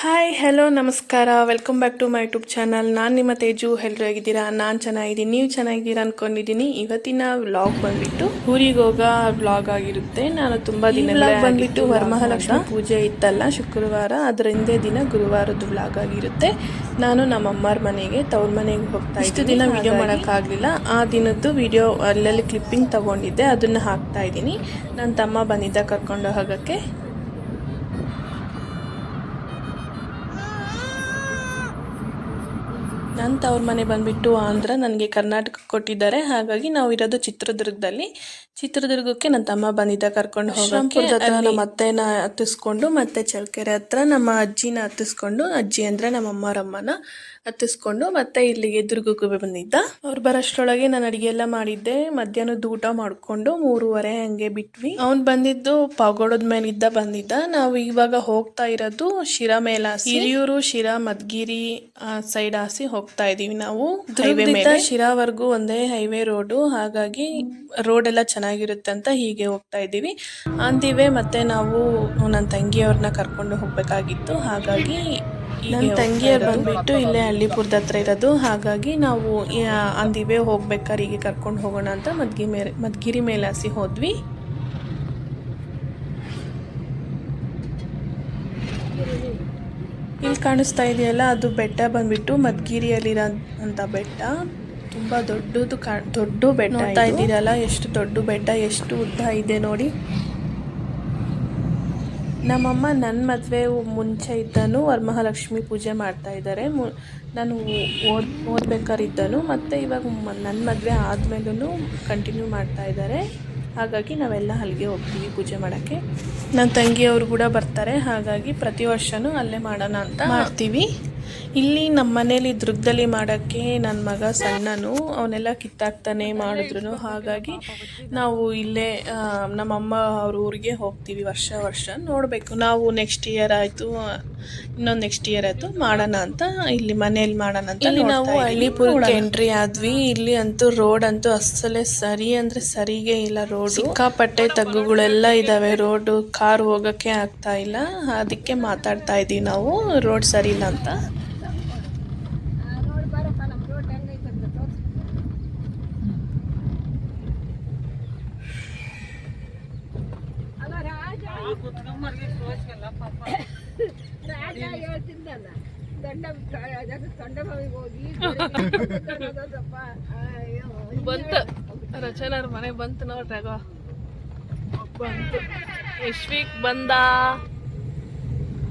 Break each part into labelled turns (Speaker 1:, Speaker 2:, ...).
Speaker 1: Hi hello ನಮಸ್ಕಾರ. Welcome back to my YouTube channel ನಾನು ನಿಮ್ಮ ತೇಜು. ಎಲ್ಲರೂ ಆಗಿದ್ದೀರಾ ನಾನು ಚೆನ್ನಾಗಿದ್ದೀನಿ. ನೀವು ಚೆನ್ನಾಗಿದ್ದೀರಾ ಅಂದ್ಕೊಂಡಿದ್ದೀನಿ ಇವತ್ತಿನ ವ್ಲಾಗ್ ಬಂದ್ಬಿಟ್ಟು ಊರಿಗೆ ಹೋಗೋ ವ್ಲಾಗ್ ಆಗಿರುತ್ತೆ. ನಾನು ತುಂಬ ದಿನ ಬಂದ್ಬಿಟ್ಟು ವರಮಹಾಲಕ್ಷ್ಮಿ ಪೂಜೆ ಇತ್ತಲ್ಲ ಶುಕ್ರವಾರ. ಅದರ ಹಿಂದೆ ದಿನ ಗುರುವಾರದ ವ್ಲಾಗ್ ಆಗಿರುತ್ತೆ. ನಾನು ನಮ್ಮ ಅಮ್ಮರ ಮನೆಗೆ ತವ್ರ ಮನೆಗೆ ಹೋಗ್ತಾ ಇಷ್ಟು ದಿನ ವಿಡಿಯೋ ಮಾಡೋಕ್ಕಾಗಲಿಲ್ಲ. ಆ ದಿನದ್ದು ವಿಡಿಯೋ ಅಲ್ಲಲ್ಲಿ ಕ್ಲಿಪ್ಪಿಂಗ್ ತಗೊಂಡಿದ್ದೆ. ಅದನ್ನು ಹಾಕ್ತಾ ಇದ್ದೀನಿ. ನನ್ನ ತಮ್ಮ ಬಂದಿದ್ದ ಕರ್ಕೊಂಡು ಹೋಗೋಕ್ಕೆ. ನನ್ನ ತವ್ರ ಮನೆ ಬಂದುಬಿಟ್ಟು ಆಂಧ್ರ ನನಗೆ ಕರ್ನಾಟಕ ಕೊಟ್ಟಿದ್ದಾರೆ. ಹಾಗಾಗಿ ನಾವು ಇರೋದು ಚಿತ್ರದುರ್ಗದಲ್ಲಿ. ಚಿತ್ರದುರ್ಗಕ್ಕೆ ನನ್ನ ತಮ್ಮ ಬಂದಿದ್ದ ಕರ್ಕೊಂಡು ಹೋಗೋಕೆ ನಮ್ಮ ಅತ್ತೆನ ಹತ್ತಿಸ್ಕೊಂಡು ಮತ್ತೆ ಚಳ್ಳಕೆರೆ ಹತ್ರ ನಮ್ಮ ಅಜ್ಜಿನ ಹತ್ತಿಸ್ಕೊಂಡು ಅಜ್ಜಿ ಅಂದ್ರೆ ನಮ್ಮ ಅಮ್ಮರಮ್ಮನ ಹತ್ತಿಸ್ಕೊಂಡು ಮತ್ತೆ ಇಲ್ಲಿಗೆ ದುರ್ಗಕ್ಕೆ ಬಂದಿದ್ದ. ಅವ್ರು ಬರೋಷ್ಟ್ರೊಳಗೆ ನಾನು ಅಡಿಗೆ ಎಲ್ಲ ಮಾಡಿದ್ದೆ. ಮಧ್ಯಾಹ್ನದ ಊಟ ಮಾಡಿಕೊಂಡು ಮೂರುವರೆ ಹಂಗೆ ಬಿಟ್ವಿ. ಅವ್ನು ಬಂದಿದ್ದು ಪಾಗೋಡದ ಮೇಲಿದ್ದ ಬಂದಿದ್ದ. ನಾವು ಇವಾಗ ಹೋಗ್ತಾ ಇರೋದು ಶಿರಾ ಮೇಲಾಸಿ. ಹಿರಿಯೂರು ಶಿರಾ ಮದ್ಗಿರಿ ಸೈಡ್ ಆಸಿ ಹೋಗ್ತಾ ಇದೀವಿ ನಾವು ಹೈವೇ ಮೇಲೆ. ಶಿರಾವರೆಗೂ ಒಂದೇ ಹೈವೇ ರೋಡು ಹಾಗಾಗಿ ರೋಡ್ ಎಲ್ಲ ಚೆನ್ನಾಗಿರುತ್ತೆ ಅಂತ ಹೀಗೆ ಹೋಗ್ತಾ ಇದ್ದೀವಿ ಅಂದಿವೆ ಮತ್ತೆ ನಾವು ನನ್ನ ತಂಗಿಯವ್ರನ್ನ ಕರ್ಕೊಂಡು ಹೋಗ್ಬೇಕಾಗಿತ್ತು ಹಾಗಾಗಿ ನನ್ನ ತಂಗಿಯವ್ರು ಬಂದ್ಬಿಟ್ಟು ಇಲ್ಲೇ ಹಳ್ಳಿಪುರದ ಹತ್ರ ಇರೋದು ಹಾಗಾಗಿ ನಾವು ಅಂದಿವೆ ಹೋಗ್ಬೇಕಾದ್ರೆ ಹೀಗೆ ಕರ್ಕೊಂಡು ಹೋಗೋಣ ಅಂತ ಮದ್ಗಿ ಮೇಲೆ ಮದ್ಗಿರಿ ಮೇಲಾಸಿ ಹೋದ್ವಿ. ಇಲ್ಲಿ ಕಾಣಿಸ್ತಾ ಇದೆಯಲ್ಲ ಅದು ಬೆಟ್ಟ ಬಂದ್ಬಿಟ್ಟು ಮದ್ಗಿರಿಯಲ್ಲಿರೋ ಅಂತ ಬೆಟ್ಟ. ತುಂಬಾ ದೊಡ್ಡದು ಕಾ ದೊಡ್ಡ ಬೆಟ್ಟ ನೋಡ್ತಾ ಇದ್ದೀರಲ್ಲ ಎಷ್ಟು ದೊಡ್ಡ ಬೆಟ್ಟ ಎಷ್ಟು ಉದ್ದ ಇದೆ ನೋಡಿ. ನಮ್ಮಮ್ಮ ನನ್ನ ಮದುವೆ ಮುಂಚೆ ಇದ್ದನು ವರಮಹಾಲಕ್ಷ್ಮಿ ಪೂಜೆ ಮಾಡ್ತಾ ಇದ್ದಾರೆ ಮು ನಾನು ಓದ್ ಓದ್ಬೇಕಾರಿದ್ದನು ಮತ್ತು ಇವಾಗ ನನ್ನ ಮದುವೆ ಆದಮೇಲೂ ಕಂಟಿನ್ಯೂ ಮಾಡ್ತಾ ಇದ್ದಾರೆ ಹಾಗಾಗಿ ನಾವೆಲ್ಲ ಅಲ್ಲಿಗೆ ಹೋಗ್ತೀವಿ ಪೂಜೆ ಮಾಡೋಕ್ಕೆ. ನನ್ನ ತಂಗಿಯವರು ಕೂಡ ಬರ್ತಾರೆ, ಹಾಗಾಗಿ ಪ್ರತಿ ವರ್ಷವೂ ಅಲ್ಲೇ ಮಾಡೋಣ ಅಂತ ಮಾಡ್ತೀವಿ. ಇಲ್ಲಿ ನಮ್ಮ ಮನೇಲಿ ದುರ್ಗದಲ್ಲಿ ಮಾಡೋಕ್ಕೆ ನನ್ನ ಮಗ ಸಣ್ಣನು ಅವನೆಲ್ಲ ಕಿತ್ತಾಕ್ತಾನೆ ಮಾಡಿದ್ರು ಹಾಗಾಗಿ ನಾವು ಇಲ್ಲೇ ನಮ್ಮಮ್ಮ ಅವ್ರ ಊರಿಗೆ ಹೋಗ್ತೀವಿ ವರ್ಷ ವರ್ಷ ನೋಡಬೇಕು. ನಾವು ನೆಕ್ಸ್ಟ್ ಇಯರ್ ಆಯಿತು ಇನ್ನೊಂದು ನೆಕ್ಸ್ಟ್ ಇಯರ್ ಆಯಿತು ಮಾಡೋಣ ಅಂತ ಇಲ್ಲಿ ಮನೇಲಿ ಮಾಡೋಣ ಅಂತ ಇಲ್ಲಿ ನಾವು ಹಳ್ಳಿಪುರಕ್ಕೆ ಎಂಟ್ರಿ ಆದ್ವಿ. ಇಲ್ಲಿ ಅಂತೂ ರೋಡ್ ಅಂತೂ ಅಸಲೇ ಸರಿ ಅಂದರೆ ಸರಿಗೆ ಇಲ್ಲ ರೋಡ್ ಸಿಕ್ಕಾಪಟ್ಟೆ ತಗ್ಗುಗಳೆಲ್ಲ ಇದ್ದಾವೆ ರೋಡು ಕಾರ್ ಹೋಗೋಕ್ಕೆ ಆಗ್ತಾ ಇಲ್ಲ. ಅದಕ್ಕೆ ಮಾತಾಡ್ತಾ ಇದ್ದೀವಿ ನಾವು. ರೋಡ್ ಸರಿ ಇಲ್ಲ ಅಂತ.
Speaker 2: ಹೇಳ್ತಿದ್ದಲ್ಲ ದಂಡ ದಂಡ ಹೋಗಿ
Speaker 1: ಬಂತು. ರಚನಾರ ಮನೆ ಬಂತು ನೋಡ್ರಾಗ ಬಂತು ಯಶ್ವಿಕ್ ಬಂದ.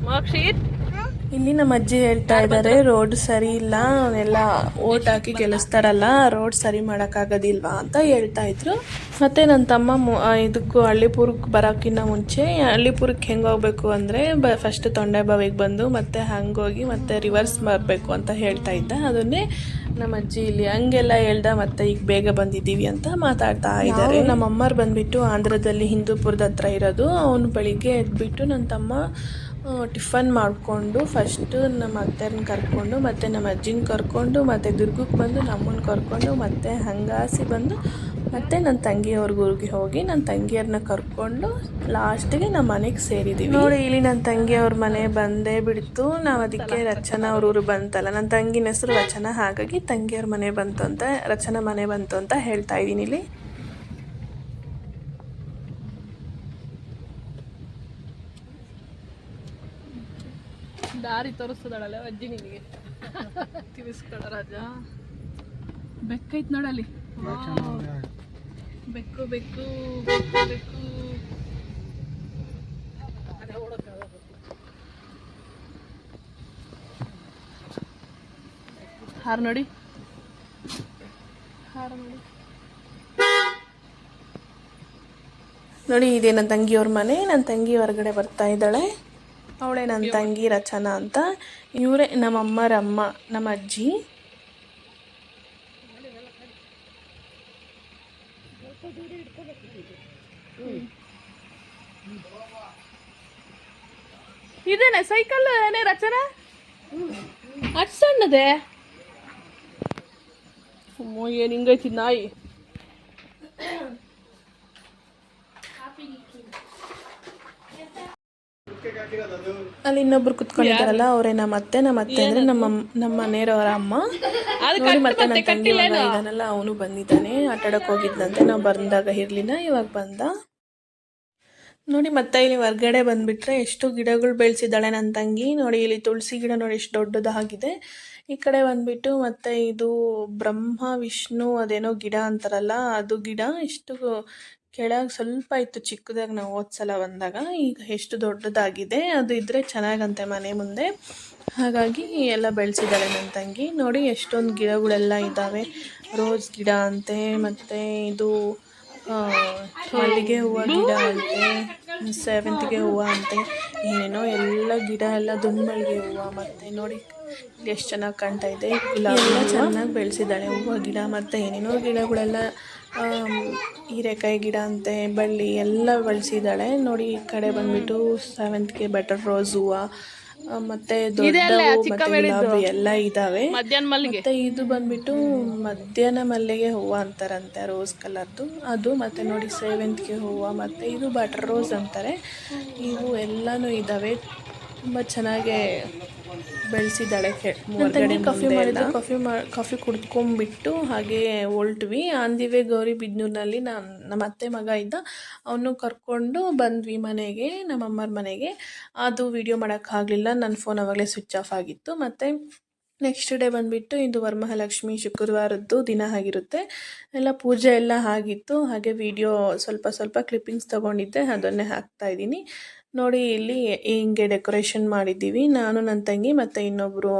Speaker 1: ಮೋಕ್ಷಿತ್. ಇಲ್ಲಿ ನಮ್ಮ ಅಜ್ಜಿ ಹೇಳ್ತಾ ಇದ್ದಾರೆ ರೋಡ್ ಸರಿ ಇಲ್ಲ ಎಲ್ಲ ಓಟ್ ಹಾಕಿ ಗೆಲ್ಲಿಸ್ತಾರಲ್ಲ ರೋಡ್ ಸರಿ ಮಾಡೋಕ್ಕಾಗೋದಿಲ್ವಾ? ಅಂತ ಹೇಳ್ತಾ ಇದ್ರು. ಮತ್ತೆ ನನ್ನ ತಮ್ಮ ಮು- ಇದಕ್ಕೂ ಹಳ್ಳಿಪುರಕ್ಕೆ ಬರೋಕ್ಕಿಂತ ಮುಂಚೆ ಹಳ್ಳಿಪುರಕ್ಕೆ ಹೆಂಗೆ ಹೋಗ್ಬೇಕು ಅಂದರೆ ಬ ಫಸ್ಟ್ ತೊಂಡೆಬಾವಿಗೆ ಬಂದು ಮತ್ತೆ ಹಂಗೋಗಿ ಮತ್ತೆ ರಿವರ್ಸ್ ಬರಬೇಕು ಅಂತ ಹೇಳ್ತಾ ಇದ್ದ. ಅದನ್ನೇ ನಮ್ಮ ಅಜ್ಜಿ ಇಲ್ಲಿ ಹಂಗೆಲ್ಲ ಹೇಳ್ದ ಮತ್ತೆ ಈಗ ಬೇಗ ಬಂದಿದ್ದೀವಿ ಅಂತ ಮಾತಾಡ್ತಾ ಇದ್ದಾರೆ ನಮ್ಮ ಅಮ್ಮರು ಬಂದ್ಬಿಟ್ಟು ಆಂಧ್ರದಲ್ಲಿ ಹಿಂದೂಪುರದ ಹತ್ರ ಇರೋದು. ಅವನು ಬೆಳಿಗ್ಗೆ ಎದ್ಬಿಟ್ಟು ನನ್ನ ತಮ್ಮ ಟಿಫನ್ ಮಾಡಿಕೊಂಡು ಫಸ್ಟು ನಮ್ಮ ಅತ್ತೆನ ಕರ್ಕೊಂಡು, ಮತ್ತು ನಮ್ಮ ಅಜ್ಜಿನ ಕರ್ಕೊಂಡು, ಮತ್ತು ದುರ್ಗಕ್ಕೆ ಬಂದು ನಮ್ಮನ್ನ ಕರ್ಕೊಂಡು, ಮತ್ತು ಹಂಗಾಸಿ ಬಂದು ಮತ್ತು ನನ್ನ ತಂಗಿಯವ್ರ ಊರಿಗೆ ಹೋಗಿ ನನ್ನ ತಂಗಿಯರನ್ನ ಕರ್ಕೊಂಡು ಲಾಸ್ಟಿಗೆ ನಮ್ಮ ಮನೆಗೆ ಸೇರಿದ್ದೀವಿ ನೋಡಿ, ಇಲ್ಲಿ ನನ್ನ ತಂಗಿಯವ್ರ ಮನೆ ಬಂದೇ ಬಿಡ್ತು. ನಾವು ಅದಕ್ಕೆ ರಚನಾ ಅವ್ರ ಊರು ಬಂತಲ್ಲ. ನನ್ನ ತಂಗಿನ ಹೆಸರು ರಚನಾ. ಹಾಗಾಗಿ ತಂಗಿಯವ್ರ ಮನೆ ಬಂತು ಅಂತ, ರಚನಾ ಮನೆ ಬಂತು ಅಂತ ಹೇಳ್ತಾ ಇದ್ದೀನಿ ಇಲ್ಲಿ. ದಾರಿ ತೋರಿಸ್ತದಳಲ್ಲ ಅಜ್ಜಿ ನಿನಗೆ? ತಿಳಿಸ್ಕೊಳ ರಾಜ. ಬೆಕ್ಕೈತ್ ನೋಡಲ್ಲಿ. ಬೆಕ್ಕು ಬೆಕ್ಕು ಬೆಕ್ಕು. ಬೆಕ್ಕು ಹಾರ ನೋಡಿ. ಹಾರ ನೋಡಿ. ನೋಡಿ ಇದೆ ನನ್ನ ತಂಗಿಯವ್ರ ಮನೆ. ನನ್ನ ತಂಗಿ ಹೊರಗಡೆ ಬರ್ತಾ ಇದ್ದಾಳೆ. ಅವಳೇ ನನ್ನ ತಂಗಿ ರಚನಾ ಅಂತ. ಇವರೇ ನಮ್ಮ ಅಮ್ಮರಮ್ಮ ನಮ್ಮ ಅಜ್ಜಿ. ಇದೇನೆ ಸೈಕಲ್ ಏನೇ ರಚನಾ? ಅಷ್ಟು ಸಣ್ಣದೆ? ಏನು ಹಿಂಗೈತಿ ನಾಯಿ? ಅಲ್ಲಿ ಇನ್ನೊಬ್ರು ಕುತ್ಕೊಂಡಿದ್ದಾರಲ್ಲ ಅವರೇ ನಮ್ಮ ಅತ್ತೆ ನಮ್ಮ ಅತ್ತೆ ಅಂದ್ರೆ ನಮ್ಮ ನಮ್ಮ ಮನೆಯವರ ಅಮ್ಮ. ನೋಡಿ ಮತ್ತೆ ನನ್ನ ತಂಗಿ ಇದಾನಲ್ಲ ಇದ್ದಾನಲ್ಲ ಅವನು ಬಂದಿದ್ದಾನೆ. ಆಟ ಆಡಕ್ ಹೋಗಿದ್ದಂತೆ ನಾವು ಬಂದಾಗ ಇರ್ಲಿಲ್ಲ ಇವಾಗ ಬಂದ. ನೋಡಿ ಮತ್ತೆ ಇಲ್ಲಿ ಹೊರ್ಗಡೆ ಬಂದ್ಬಿಟ್ರೆ ಎಷ್ಟು ಗಿಡಗಳು ಬೆಳೆಸಿದ್ದಾಳೆ ನನ್ನ ತಂಗಿ. ನೋಡಿ ಇಲ್ಲಿ ತುಳಸಿ ಗಿಡ ನೋಡಿ ಎಷ್ಟು ದೊಡ್ಡದಾಗಿದೆ. ಈ ಕಡೆ ಬಂದ್ಬಿಟ್ಟು ಮತ್ತೆ ಇದು ಬ್ರಹ್ಮ, ವಿಷ್ಣು ಅದೇನೋ ಗಿಡ ಅಂತಾರಲ್ಲ, ಅದು ಗಿಡ ಇಷ್ಟು ಕೆಳಗೆ ಸ್ವಲ್ಪ ಇತ್ತು ಚಿಕ್ಕದಾಗಿ ನಾವು ಹೋದ್ಸಲ ಬಂದಾಗ, ಈಗ ಎಷ್ಟು ದೊಡ್ಡದಾಗಿದೆ, ಅದು ಇದ್ರೆ ಚೆನ್ನಾಗಂತೆ ಮನೆ ಮುಂದೆ. ಹಾಗಾಗಿ ಎಲ್ಲ ಬೆಳೆಸಿದ್ದಾಳೆ ನನ್ನ ತಂಗಿ. ನೋಡಿ ಎಷ್ಟೊಂದು ಗಿಡಗಳೆಲ್ಲ ಇದ್ದಾವೆ ರೋಸ್ ಗಿಡ ಅಂತೆ, ಮತ್ತು ಇದು ಮಲ್ಲಿಗೆ ಹೂವು ಗಿಡ ಅಂತೆ, ಸೇವಂತಿಗೆ ಹೂವು ಅಂತೆ, ಏನೇನೋ ಎಲ್ಲ ಗಿಡ ಎಲ್ಲ ದುಂಬಳಿಗೆ ಹೂವು ಮತ್ತು ನೋಡಿ ಇಲ್ಲಿ ಎಷ್ಟು ಚೆನ್ನಾಗಿ ಕಾಣ್ತಾ ಇದೆ. ಗುಲಾಬಿ ಎಲ್ಲ ಚೆನ್ನಾಗಿ ಬೆಳೆಸಿದ್ದಾಳೆ. ಹೂವು ಗಿಡ ಮತ್ತು ಏನೇನೋ ಗಿಡಗಳೆಲ್ಲ ಹೀರೆಕಾಯಿ ಗಿಡ ಅಂತೆ ಬಳ್ಳಿ ಎಲ್ಲ ಬೆಳೆಸಿದ್ದಾಳೆ. ನೋಡಿ ಈ ಕಡೆ ಬಂದ್ಬಿಟ್ಟು ಸೆವೆಂತ್ಗೆ ಬಟರ್ ರೋಸ್ ಹೂವು ಮತ್ತೆ ಮತ್ತೆ ಗುಲಾಬಿ ಎಲ್ಲ ಇದಾವೆ. ಮತ್ತೆ ಇದು ಬಂದ್ಬಿಟ್ಟು ಮಧ್ಯಾಹ್ನ ಮಲ್ಲಿಗೆ ಹೂವು ಅಂತಾರಂತೆ ರೋಸ್ ಕಲರ್ದು ಅದು ಮತ್ತೆ ನೋಡಿ ಸೇವಂತಿಗೆ ಹೂವು ಮತ್ತೆ ಇದು ಬಟರ್ ರೋಸ್ ಅಂತಾರೆ. ಇವು ಎಲ್ಲಾನು ಇದಾವೆ. ತುಂಬ ಚೆನ್ನಾಗಿ ಬೆಳೆಸಿದ್ದಾಳೆ ಕಾಫಿ ಮಾಡಿದ ಕಾಫಿ ಮಾ ಕಾಫಿ ಕುಡ್ಕೊಂಡ್ಬಿಟ್ಟು ಹಾಗೆ ಹೊಲ್ಟ್ವಿ. ಆಂದಿವೆ ಗೌರಿ ಬಿದ್ನೂರಿನಲ್ಲಿ ನಾನು ನಮ್ಮ ಅತ್ತೆ ಮಗ ಇದ್ದ. ಅವನು ಕರ್ಕೊಂಡು ಬಂದ್ವಿ ಮನೆಗೆ ನಮ್ಮಮ್ಮರ ಮನೆಗೆ. ಅದು ವಿಡಿಯೋ ಮಾಡೋಕ್ಕಾಗಲಿಲ್ಲ ನನ್ನ ಫೋನ್ ಅವಾಗಲೇ ಸ್ವಿಚ್ ಆಫ್ ಆಗಿತ್ತು. ಮತ್ತು ನೆಕ್ಸ್ಟ್ ಡೇ ಬಂದುಬಿಟ್ಟು ಇಂದು ವರಮಹಾಲಕ್ಷ್ಮಿ ಶುಕ್ರವಾರದ್ದು ದಿನ ಆಗಿರುತ್ತೆ. ಎಲ್ಲ ಪೂಜೆ ಎಲ್ಲ ಆಗಿತ್ತು. ಹಾಗೆ ವಿಡಿಯೋ ಸ್ವಲ್ಪ ಸ್ವಲ್ಪ ಕ್ಲಿಪ್ಪಿಂಗ್ಸ್ ತೊಗೊಂಡಿದ್ದೆ. ಅದನ್ನೇ ಹಾಕ್ತಾ ಇದ್ದೀನಿ. ನೋಡಿ, ಇಲ್ಲಿ ಹಿಂಗೆ ಡೆಕೋರೇಷನ್ ಮಾಡಿದ್ದೀವಿ. ನಾನು ನನ್ನ ತಂಗಿ ಮತ್ತು ಇನ್ನೊಬ್ಬರು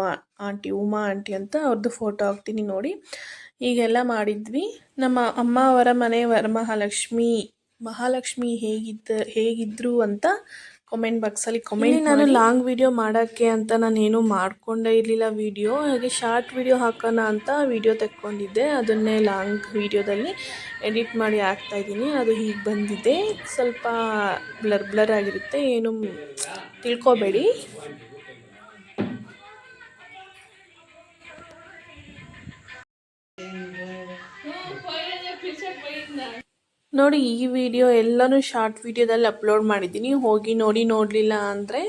Speaker 1: ಆಂಟಿ, ಉಮಾ ಆಂಟಿ ಅಂತ ಅವ್ರದ್ದು ಫೋಟೋ ಹಾಕ್ತೀನಿ ನೋಡಿ. ಹೀಗೆಲ್ಲ ಮಾಡಿದ್ವಿ. ನಮ್ಮ ಅಮ್ಮ ಅವರ ಮನೆ ವರಮಹಾಲಕ್ಷ್ಮಿ, ಮಹಾಲಕ್ಷ್ಮಿ ಹೇಗಿದ್ದ, ಹೇಗಿದ್ರು ಅಂತ ಕಾಮೆಂಟ್ ಬಾಕ್ಸಲ್ಲಿ ಕಮೆಂಟ್ ನಾನು ಲಾಂಗ್ ವಿಡಿಯೋ ಮಾಡೋಕ್ಕೆ ಅಂತ ನಾನೇನು ಮಾಡಿಕೊಂಡೇ ಇರಲಿಲ್ಲ ವಿಡಿಯೋ ಹಾಗೆ ಶಾರ್ಟ್ ವಿಡಿಯೋ ಹಾಕೋಣ ಅಂತ ವಿಡಿಯೋ ತೆಕ್ಕೊಂಡಿದ್ದೆ. ಅದನ್ನೇ ಲಾಂಗ್ ವಿಡಿಯೋದಲ್ಲಿ ಎಡಿಟ್ ಮಾಡಿ ಹಾಕ್ತಾ ಇದ್ದೀನಿ. ಅದು ಹೀಗೆ ಬಂದಿದೆ. ಸ್ವಲ್ಪ ಬ್ಲರ್ ಬ್ಲರ್ ಆಗಿರುತ್ತೆ. ಏನು ತಿಳ್ಕೊಬೇಡಿ. ನೋಡಿ, ಈ ವಿಡಿಯೋ ಎಲ್ಲನೂ ಶಾರ್ಟ್ ವಿಡಿಯೋದಲ್ಲಿ ಅಪ್ಲೋಡ್ ಮಾಡಿದ್ದೀನಿ. ಹೋಗಿ ನೋಡಿ, ನೋಡಲಿಲ್ಲ ಅಂದರೆ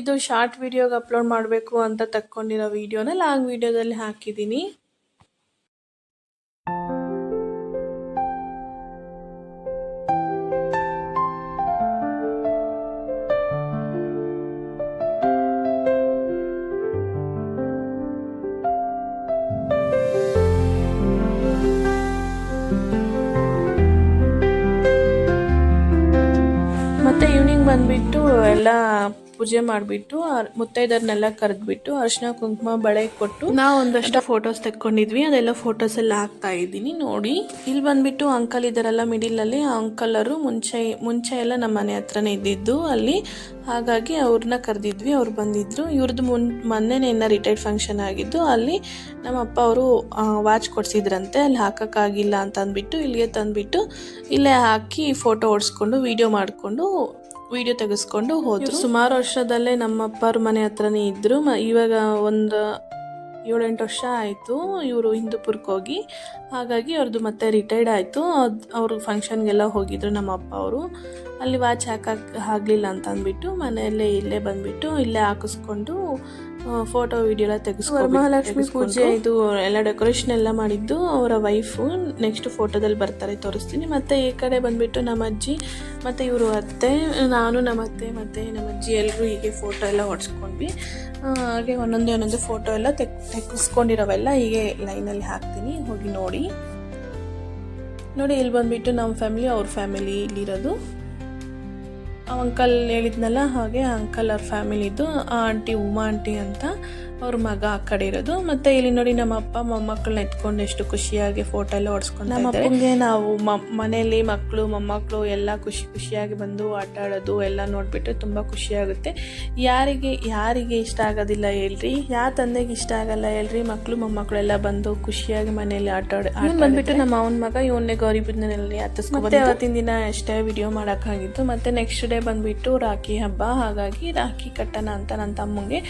Speaker 1: ಇದು ಶಾರ್ಟ್ ವಿಡಿಯೋಗೆ ಅಪ್ಲೋಡ್ ಮಾಡಬೇಕು ಅಂತ ತಕ್ಕೊಂಡಿರೋ ವಿಡಿಯೋನ ಲಾಂಗ್ ವಿಡಿಯೋದಲ್ಲಿ ಹಾಕಿದ್ದೀನಿ. ಪೂಜೆ ಮಾಡಿಬಿಟ್ಟು ಮುತ್ತೈದರ್ನೆಲ್ಲ ಕರೆದ್ಬಿಟ್ಟು ಅರಿಶಿನ ಕುಂಕುಮ ಬಳೆ ಕೊಟ್ಟು ನಾವು ಒಂದಷ್ಟು ಫೋಟೋಸ್ ತೆಕ್ಕೊಂಡಿದ್ವಿ. ಅದೆಲ್ಲ ಫೋಟೋಸ್ ಎಲ್ಲ ಹಾಕ್ತಾ ಇದ್ದೀನಿ. ನೋಡಿ. ಇಲ್ಲಿ ಬಂದ್ಬಿಟ್ಟು ಅಂಕಲ್ ಇದ್ದಾರಲ್ಲ ಮಿಡಿಲಲ್ಲಿ ಆ ಅಂಕಲರು ಮುಂಚೆ ಮುಂಚೆ ಎಲ್ಲ ನಮ್ಮ ಮನೆ ಹತ್ರನೇ ಇದ್ದಿದ್ದು. ಅಲ್ಲಿ ಹಾಗಾಗಿ ಅವ್ರನ್ನ ಕರೆದಿದ್ವಿ. ಅವ್ರು ಬಂದಿದ್ರು. ಇವ್ರದ್ದು ಮುನ್ ಮೊನ್ನೆನೇನ ರಿಟೈರ್ಡ್ ಫಂಕ್ಷನ್ ಆಗಿದ್ದು ಅಲ್ಲಿ ನಮ್ಮ ಅಪ್ಪ ಅವರು ವಾಚ್ ಕೊಡ್ಸಿದ್ರಂತೆ. ಅಲ್ಲಿ ಹಾಕೋಕ್ಕಾಗಿಲ್ಲ ಅಂತ ಅಂದ್ಬಿಟ್ಟು ಇಲ್ಲಿಗೆ ತಂದುಬಿಟ್ಟು ಇಲ್ಲೇ ಹಾಕಿ ಫೋಟೋ ಓಡಿಸ್ಕೊಂಡು ವೀಡಿಯೋ ಮಾಡಿಕೊಂಡು ವಿಡಿಯೋ ತೆಗೆಸ್ಕೊಂಡು ಹೋದ್ರು. ಸುಮಾರು ವರ್ಷದಲ್ಲೇ ನಮ್ಮ ಅಪ್ಪವ್ರ ಮನೆ ಹತ್ರನೇ ಇದ್ದರು ಇವಾಗ ಒಂದು ಏಳೆಂಟು ವರ್ಷ ಆಯಿತು ಇವರು ಹಿಂದೂಪುರಕ್ಕೆ ಹೋಗಿ. ಹಾಗಾಗಿ ಅವ್ರದ್ದು ಮತ್ತೆ ರಿಟೈರ್ಡ್ ಆಯಿತು. ಅದು, ಅವರು ಫಂಕ್ಷನ್ಗೆಲ್ಲ ಹೋಗಿದ್ರು ನಮ್ಮ ಅಪ್ಪ ಅವರು. ಅಲ್ಲಿ ವಾಚ್ ಹಾಕಕ್ಕೆ ಆಗಲಿಲ್ಲ ಅಂತ ಅಂದ್ಬಿಟ್ಟು ಮನೆಯಲ್ಲೇ ಇಲ್ಲೇ ಬಂದ್ಬಿಟ್ಟು ಇಲ್ಲೇ ಹಾಕಿಸ್ಕೊಂಡು ಫೋಟೋ ವಿಡಿಯೋ ಎಲ್ಲ ತೆಗೆಸ್ಕೊಂಡು ಮಹಾಲಕ್ಷ್ಮಿ ಪೂಜೆ. ಇದು ಎಲ್ಲ ಡೆಕೋರೇಷನ್ ಎಲ್ಲ ಮಾಡಿದ್ದು ಅವರ ವೈಫು ನೆಕ್ಸ್ಟ್ ಫೋಟೋದಲ್ಲಿ ಬರ್ತಾರೆ ತೋರಿಸ್ತೀನಿ. ಮತ್ತು ಈ ಕಡೆ ಬಂದ್ಬಿಟ್ಟು ನಮ್ಮ ಅಜ್ಜಿ ಮತ್ತು ಇವರು ಅತ್ತೆ ನಾನು ನಮ್ಮ ಅತ್ತೆ ಮತ್ತೆ ನಮ್ಮ ಅಜ್ಜಿ ಎಲ್ಲರೂ ಹೀಗೆ ಫೋಟೋ ಎಲ್ಲ ಹೊಡ್ಸ್ಕೊಂಡ್ವಿ. ಹಾಗೆ ಒಂದೊಂದೇ ಒಂದೊಂದು ಫೋಟೋ ಎಲ್ಲ ತೆಗ್ ತೆಗೆಸ್ಕೊಂಡಿರೋವೆಲ್ಲ ಹೀಗೆ ಲೈನಲ್ಲಿ ಹಾಕ್ತೀನಿ. ಹೋಗಿ ನೋಡಿ. ನೋಡಿ ಇಲ್ಲಿ ಬಂದ್ಬಿಟ್ಟು ನಮ್ಮ ಫ್ಯಾಮಿಲಿ ಅವ್ರ ಫ್ಯಾಮಿಲಿ ಇಲ್ಲಿರೋದು ಆ ಅಂಕಲ್ ಹೇಳಿದ್ನಲ್ಲ ಹಾಗೆ ಅಂಕಲ್ ಅವ್ರ ಫ್ಯಾಮಿಲಿದು ಆ ಆಂಟಿ ಉಮಾ ಆಂಟಿ ಅಂತ ಅವ್ರ ಮಗ ಆ ಕಡೆ ಇರೋದು. ಮತ್ತೆ ಇಲ್ಲಿ ನೋಡಿ ನಮ್ಮ ಅಪ್ಪ ಮೊಮ್ಮಕ್ಕಳನ್ನ ಎತ್ಕೊಂಡು ಎಷ್ಟು ಖುಷಿಯಾಗಿ ಫೋಟೋ ಎಲ್ಲ ಹೊಡ್ಸ್ಕೊಂಡು ನಮ್ಮ ಅಪ್ಪಂಗೆ ನಾವು ಮನೆಯಲ್ಲಿ ಮಕ್ಕಳು ಮೊಮ್ಮಕ್ಕಳು ಎಲ್ಲ ಖುಷಿ ಖುಷಿಯಾಗಿ ಬಂದು ಆಟ ಆಡೋದು ಎಲ್ಲ ನೋಡಿಬಿಟ್ಟು ತುಂಬ ಖುಷಿಯಾಗುತ್ತೆ. ಯಾರಿಗೆ ಯಾರಿಗೆ ಇಷ್ಟ ಆಗೋದಿಲ್ಲ ಹೇಳ್ರಿ. ಯಾವ ತಂದೆಗೆ ಇಷ್ಟ ಆಗಲ್ಲ ಹೇಳ್ರಿ. ಮಕ್ಕಳು ಮೊಮ್ಮಕ್ಕಳು ಎಲ್ಲ ಬಂದು ಖುಷಿಯಾಗಿ ಮನೆಯಲ್ಲಿ ಆಟ ಆಡ ಬಂದ್ಬಿಟ್ಟು ನಮ್ಮ ಅವನ ಮಗ ಇವನ್ನೇ ಗೌರಿ ಬಿದ್ದನಲ್ಲಿ ಹತ್ತಿಸ್ಕೊಂಡು ಅವತ್ತಿನ ದಿನ ಅಷ್ಟೇ ವಿಡಿಯೋ ಮಾಡೋಕ್ಕಾಗಿತ್ತು ಮತ್ತೆ ನೆಕ್ಸ್ಟ್ ಡೇ ಬಂದ್ಬಿಟ್ಟು ರಾಖಿ ಹಬ್ಬ ಹಾಗಾಗಿ ರಾಖಿ ಕಟ್ಟೋಣ ಅಂತ ನನ್ನ ತಮ್ಮಂಗೆ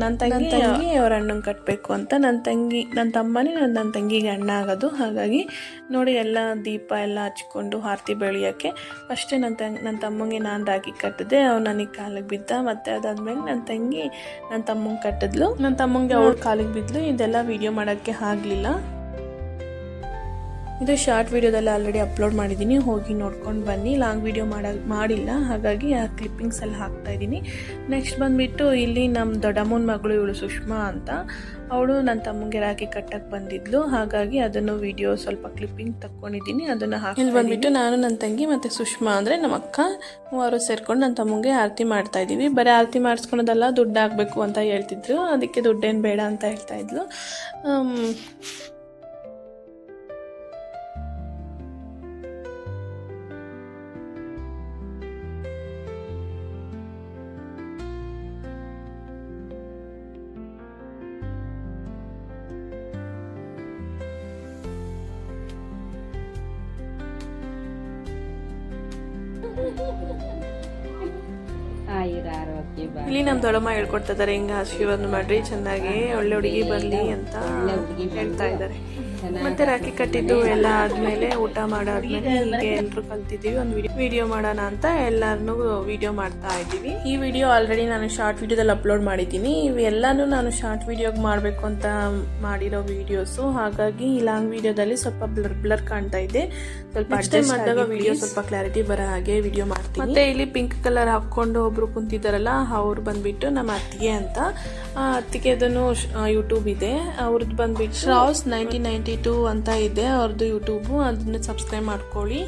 Speaker 1: ನನ್ನ ತಂಗಿ ತಂಗಿ. ಅವ್ರ ಅಣ್ಣಂಗೆ ಕಟ್ಟಬೇಕು ಅಂತ ನನ್ನ ತಂಗಿ ನನ್ನ ತಮ್ಮನೇ ನನ್ನ ನನ್ನ ತಂಗಿಗೆ ಅಣ್ಣ ಆಗೋದು. ಹಾಗಾಗಿ ನೋಡಿ ಎಲ್ಲ ದೀಪ ಎಲ್ಲ ಹಚ್ಕೊಂಡು ಆರತಿ ಬೆಳೆಯೋಕ್ಕೆ ಫಸ್ಟೇ ನನ್ನ ತಂಗ್ ನನ್ನ ತಮ್ಮಂಗೆ ನಾನು ರಾಖಿ ಕಟ್ಟಿದೆ. ಅವ್ನು ನನಗೆ ಕಾಲಿಗೆ ಬಿದ್ದ ಮತ್ತು ಅದಾದ್ಮೇಲೆ ನನ್ನ ತಂಗಿ ನನ್ನ ತಮ್ಮಂಗೆ ಕಟ್ಟಿದ್ಲು. ನನ್ನ ತಮ್ಮಂಗೆ ಅವ್ರ ಕಾಲಿಗೆ ಬಿದ್ಲು. ಇದೆಲ್ಲ ವೀಡಿಯೋ ಮಾಡೋಕ್ಕೆ ಆಗಲಿಲ್ಲ. ಇದು ಶಾರ್ಟ್ ವಿಡಿಯೋದಲ್ಲಿ ಆಲ್ರೆಡಿ ಅಪ್ಲೋಡ್ ಮಾಡಿದ್ದೀನಿ. ಹೋಗಿ ನೋಡ್ಕೊಂಡು ಬನ್ನಿ. ಲಾಂಗ್ ವಿಡಿಯೋ ಮಾಡ ಮಾಡಿಲ್ಲ. ಹಾಗಾಗಿ ಆ ಕ್ಲಿಪ್ಪಿಂಗ್ಸ್ ಎಲ್ಲ ಹಾಕ್ತಾ ಇದ್ದೀನಿ. ನೆಕ್ಸ್ಟ್ ಬಂದುಬಿಟ್ಟು ಇಲ್ಲಿ ನಮ್ಮ ದೊಡ್ಡಮ್ಮನ ಮಗಳು ಇವಳು ಸುಷ್ಮಾ ಅಂತ. ಅವಳು ನನ್ನ ತಮ್ಮಗೆ ರಾಖಿ ಕಟ್ಟಕ್ಕೆ ಬಂದಿದ್ಲು. ಹಾಗಾಗಿ ಅದನ್ನು ವಿಡಿಯೋ ಸ್ವಲ್ಪ ಕ್ಲಿಪ್ಪಿಂಗ್ ತಕ್ಕೊಂಡಿದ್ದೀನಿ. ಅದನ್ನು ಹಾಕಿ ಇಲ್ಲಿ ಬಂದುಬಿಟ್ಟು ನಾನು ನನ್ನ ತಂಗಿ ಮತ್ತು ಸುಷ್ಮಾ ಅಂದರೆ ನಮ್ಮ ಅಕ್ಕ ಮೂವರು ಸೇರ್ಕೊಂಡು ನನ್ನ ತಮ್ಮಗೆ ಆರತಿ ಮಾಡ್ತಾ ಇದ್ದೀವಿ. ಬರೀ ಆರತಿ ಮಾಡಿಸ್ಕೊಳೋದಲ್ಲ ದುಡ್ಡು ಆಗಬೇಕು ಅಂತ ಹೇಳ್ತಿದ್ರು. ಅದಕ್ಕೆ ದುಡ್ಡೇನು ಬೇಡ ಅಂತ ಹೇಳ್ತಾ ಇದ್ಲು. ಇಲ್ಲಿ ನಮ್ಮ ದೊಡ್ಡಮ್ಮ ಹೇಳ್ಕೊಡ್ತಾ ಇದಾರೆ, ಹಿಂಗ ಆಶೀರ್ವಾದ ಮಾಡ್ರಿ, ಚೆನ್ನಾಗಿ, ಒಳ್ಳೆ ಹುಡುಗಿ ಬರಲಿ ಅಂತ ಹೇಳ್ತಾ ಇದ್ದಾರೆ ಮತ್ತೆ ರಾಖಿ ಕಟ್ಟಿದ್ದು ಎಲ್ಲ ಆದ್ಮೇಲೆ ಊಟ ಮಾಡಾದ್ಮೇಲೆ ಹೀಗೆ ಎಲ್ರು ಕಲ್ತಿದ್ದೀವಿ ಒಂದು ವಿಡಿಯೋ ಮಾಡೋಣ ಅಂತ ಎಲ್ಲಾರನು ವಿಡಿಯೋ ಮಾಡ್ತಾ ಇದ್ದೀವಿ. ಈ ವಿಡಿಯೋ ಆಲ್ರೆಡಿ ನಾನು ಶಾರ್ಟ್ ವಿಡಿಯೋದಲ್ಲಿ ಅಪ್ಲೋಡ್ ಮಾಡಿದ್ದೀನಿ. ಇವೆಲ್ಲಾನು ನಾನು ಶಾರ್ಟ್ ವಿಡಿಯೋಗೆ ಮಾಡಬೇಕು ಅಂತ ಮಾಡಿರೋ ವಿಡಿಯೋಸು ಹಾಗಾಗಿ ಈ ಲಾಂಗ್ ವಿಡಿಯೋದಲ್ಲಿ ಸ್ವಲ್ಪ ಬ್ಲರ್ ಬ್ಲರ್ ಕಾಣ್ತಾ ಇದೆ. ಸ್ವಲ್ಪ ಅಡ್ಜಸ್ಟ್ ಮಾಡಿದಾಗ ವಿಡಿಯೋ ಸ್ವಲ್ಪ ಕ್ಲಾರಿಟಿ ಬರೋ ಹಾಗೆ ವಿಡಿಯೋ ಮಾಡ್ತೀನಿ. ಮತ್ತೆ ಇಲ್ಲಿ ಪಿಂಕ್ ಕಲರ್ ಹಾಕೊಂಡು ಒಬ್ರು ಕುಂತಿದ್ದಾರಲ್ಲ ಅವ್ರು ಬಂದ್ಬಿಟ್ಟು ನಮ್ಮ ಅತ್ತಿಗೆ ಅಂತ. ಆ ಅತ್ತಿಗೆದನ್ನು ಯೂಟ್ಯೂಬ್ ಇದೆ. ಅವ್ರದ್ದು ಬಂದ್ಬಿಟ್ಟು ಶ್ರಾವ್ಸ್ ನೈನ್ಟೀನ್ ನೈಂಟಿ ಟೂ ಅಂತ ಇದೆ ಅವ್ರದ್ದು ಯೂಟ್ಯೂಬು, ಅದನ್ನು ಸಬ್ಸ್ಕ್ರೈಬ್ ಮಾಡ್ಕೊಳ್ಳಿ.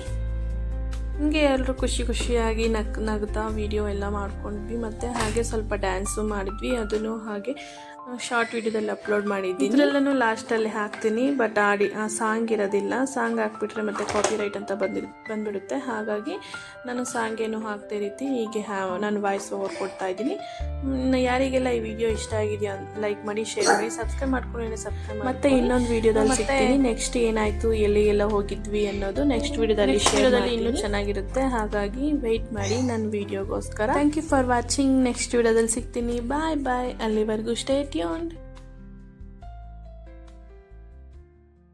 Speaker 1: ಹಿಂಗೆ ಎಲ್ಲರೂ ಖುಷಿ ಖುಷಿಯಾಗಿ ನಗ್, ನಗ್ತಾ ವೀಡಿಯೋ ಎಲ್ಲ ಮಾಡ್ಕೊಂಡ್ವಿ. ಮತ್ತು ಹಾಗೆ ಸ್ವಲ್ಪ ಡ್ಯಾನ್ಸು ಮಾಡಿದ್ವಿ. ಅದನ್ನು ಹಾಗೆ ಶಾರ್ಟ್ ವೀಡಿಯೋದಲ್ಲಿ ಅಪ್ಲೋಡ್ ಮಾಡಿದ್ದೀನಿ. ಇದರಲ್ಲೂ ಲಾಸ್ಟಲ್ಲಿ ಹಾಕ್ತೀನಿ ಬಟ್ ಆಡಿ, ಆ ಸಾಂಗ್ ಇರೋದಿಲ್ಲ. ಸಾಂಗ್ ಹಾಕ್ಬಿಟ್ರೆ ಮತ್ತೆ ಕಾಪಿ ರೈಟ್ ಅಂತ ಬಂದಿರ್ ಬಂದ್ಬಿಡುತ್ತೆ. ಹಾಗಾಗಿ ನಾನು ಸಾಂಗ್ ಏನು ಹಾಕ್ತಾ ರೀತಿ ಹೀಗೆ ನಾನು ವಾಯ್ಸ್ ಓವರ್ ಕೊಡ್ತಾ ಇದ್ದೀನಿ. ಯಾರಿಗೆಲ್ಲ ಈ ವಿಡಿಯೋ ಇಷ್ಟ ಆಗಿದೆಯಾ ಲೈಕ್ ಮಾಡಿ ಶೇರ್ ಮಾಡಿ ಸಬ್ಸ್ಕ್ರೈಬ್ ಮಾಡ್ಕೊಂಡು ಸಬ್ಸ್ಕ್ರೈಬ್ ಮತ್ತೆ ಇನ್ನೊಂದು ವಿಡಿಯೋದಲ್ಲಿ ಸಿಗ್ತೀನಿ. ನೆಕ್ಸ್ಟ್ ಏನಾಯ್ತು ಎಲ್ಲಿಗೆಲ್ಲ ಹೋಗಿದ್ವಿ ಅನ್ನೋದು ನೆಕ್ಸ್ಟ್ ವಿಡಿಯೋದಲ್ಲಿ ವಿಡಿಯೋದಲ್ಲಿ ಇನ್ನೂ ಚೆನ್ನಾಗಿರುತ್ತೆ. ಹಾಗಾಗಿ ವೆಯ್ಟ್ ಮಾಡಿ ನನ್ನ ವಿಡಿಯೋಗೋಸ್ಕರ thank you for watching next ವಿಡಿಯೋದಲ್ಲಿ ಸಿಗ್ತೀನಿ. ಬಾಯ್ ಬಾಯ್ ಅಲ್ಲಿವರೆಗೂ ಸ್ಟೇ ಟ್ಯೂನ್ಡ್